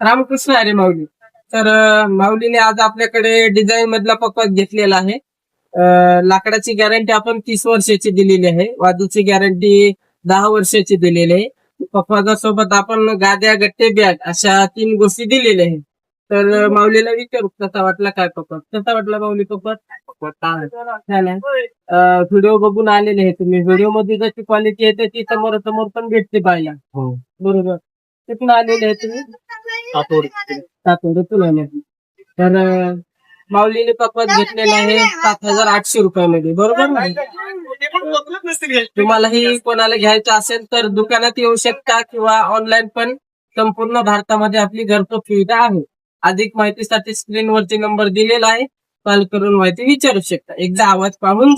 रामकृष्ण अरे माऊली. तर माऊलीने आज आपल्याकडे डिझाईन मधला पप्पा घेतलेला आहे. लाकडाची गॅरंटी आपण तीस वर्षाची दिलेली आहे. वाजूची गॅरंटी दहा वर्षाची दिलेली आहे. पप्पाच्या सोबत आपण गाद्या गट्टे बॅग अशा तीन गोष्टी दिलेल्या आहेत. तर माऊलीला विचारू कसा वाटला काय पकवास कसा वाटला माऊली छान आहे. व्हिडिओ बघून आलेले आहे तुम्ही. व्हिडिओमध्ये जशी क्वालिटी येते ती समोर समोर पण भेटते पाहायला बरोबर. कुठून आलेले आहे तुम्ही. सातवडीतून आले तर माऊलीने पकवास घेतलेला आहे सात हजार आठशे रुपयामध्ये. बरोबर ना? तुम्हालाही कोणाला घ्यायचं असेल तर दुकानात येऊ शकता किंवा ऑनलाईन पण संपूर्ण भारतामध्ये आपली घरपोच सुविधा आहे. अधिक माहितीसाठी स्क्रीनवरती नंबर दिलेला आहे. कॉल करून माहिती विचारू शकता. एकदा आवाज पाहून